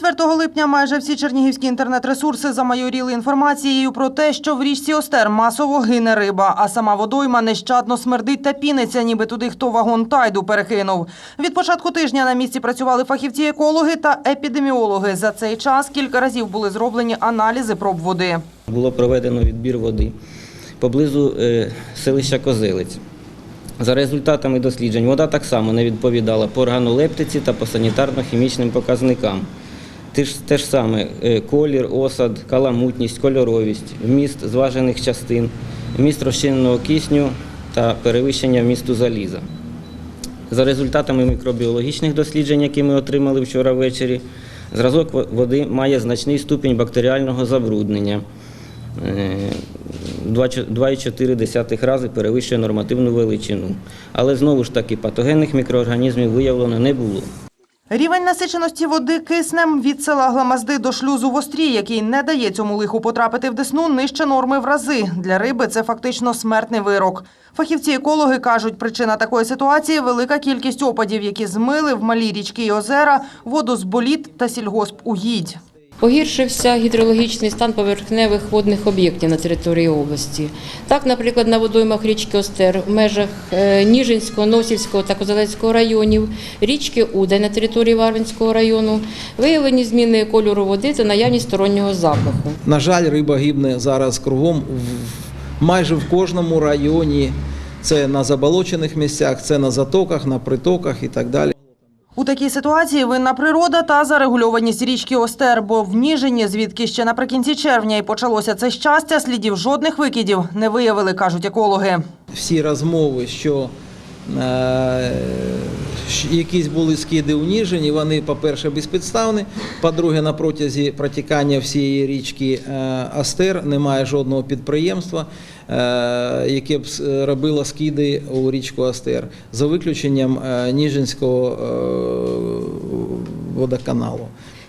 4 липня майже всі чернігівські інтернет-ресурси замайоріли інформацією про те, що в річці Остер масово гине риба, а сама водойма нещадно смердить та піниться, ніби туди хто вагон тайду перекинув. Від початку тижня на місці працювали фахівці-екологи та епідеміологи. За цей час кілька разів були зроблені аналізи проб води. Було проведено відбір води поблизу е, селища Козилець. За результатами досліджень, вода так само не відповідала по органолептиці та по санітарно-хімічним показникам. Те ж, те ж саме е, колір, осад, каламутність, кольоровість, вміст зважених частин, вміст розчиненого кисню та перевищення вмісту заліза. За результатами мікробіологічних досліджень, які ми отримали вчора ввечері, зразок води має значний ступінь бактеріального забруднення. Е, 2,4 рази перевищує нормативну величину. Але знову ж таки патогенних мікроорганізмів виявлено не було. Рівень насиченості води киснем від села Гламазди до шлюзу в Острі, який не дає цьому лиху потрапити в Десну, нижче норми в рази. Для риби це фактично смертний вирок. Фахівці-екологи кажуть, причина такої ситуації – велика кількість опадів, які змили в малі річки і озера, воду з боліт та сільгоспугідь. Погіршився гідрологічний стан поверхневих водних об'єктів на території області. Так, наприклад, на водоймах річки Остер в межах е, Ніжинського, Носівського та Козелецького районів, річки Удай на території Варвинського району виявлені зміни кольору води та наявність стороннього запаху. На жаль, риба гибне зараз кругом в- майже в кожному районі. Це на заболочених місцях, це на затоках, на притоках і так далі. У такій ситуації винна природа та зарегульованість річки Остер, бо в Ніжині, звідки ще наприкінці червня і почалося це щастя, слідів жодних викидів не виявили, кажуть екологи. Всі розмови, що е, якісь були скиди у Ніжині, вони, по-перше, безпідставні. По-друге, на протязі протікання всієї річки е, Астер немає жодного підприємства, яке б робило скиди у річку Астер, за виключенням е, Ніжинського е, водоканалу.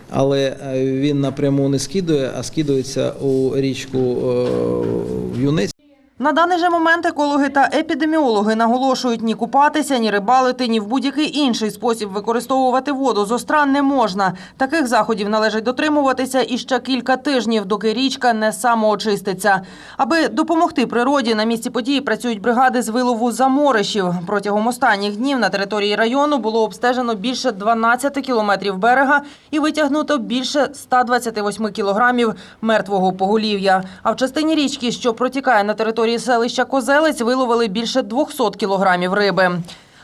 Але е, він напряму не скидує, а скидується у річку е, Юнець. На даний же момент екологи та епідеміологи наголошують, ні купатися, ні рибалити, ні в будь-який інший спосіб використовувати воду з остра не можна. Таких заходів належить дотримуватися і ще кілька тижнів, доки річка не самоочиститься. Аби допомогти природі, на місці події працюють бригади з вилову заморишів. Протягом останніх днів на території району було обстежено більше 12 кілометрів берега і витягнуто більше 128 кілограмів мертвого поголів'я. А в частині річки, що протікає на території селища Козелець, виловили більше 200 кілограмів риби.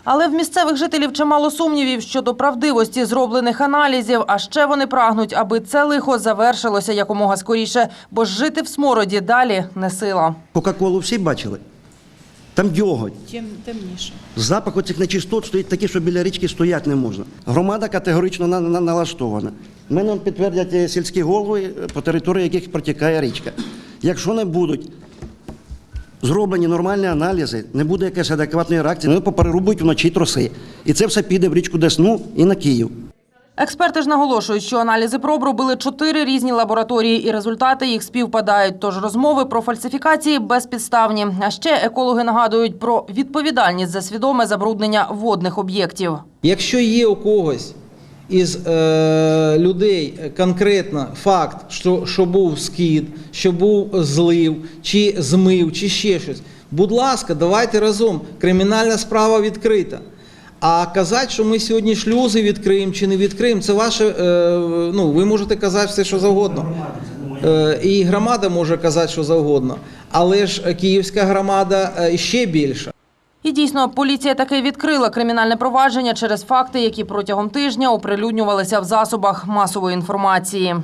Але в місцевих жителів чимало сумнівів щодо правдивості зроблених аналізів. А ще вони прагнуть, аби це лихо завершилося якомога скоріше, бо жити в смороді далі не сила. Кока-колу всі бачили? Там дьоготь. Тем темніше. Запах оцих нечистот стоїть такий, що біля річки стояти не можна. Громада категорично на, на, налаштована. Мене підтвердять е, сільські голови, е, по території яких протікає річка. Якщо не будуть зроблені нормальні аналізи, не буде якоїсь адекватної реакції, вони поперерубують вночі троси. І це все піде в річку Десну і на Київ. Експерти ж наголошують, що аналізи проб робили чотири різні лабораторії, і результати їх співпадають. Тож розмови про фальсифікації безпідставні. А ще екологи нагадують про відповідальність за свідоме забруднення водних об'єктів. Якщо є у когось із е, людей конкретно факт, що, що був скид, що був злив, чи змив, чи ще щось, будь ласка, давайте разом. Кримінальна справа відкрита. А казати, що ми сьогодні шлюзи відкриємо чи не відкриємо, це ваше. Е, ну, ви можете казати все, що завгодно. Е, і громада може казати, що завгодно. Але ж київська громада е, ще більша. І дійсно, поліція таки відкрила кримінальне провадження через факти, які протягом тижня оприлюднювалися в засобах масової інформації.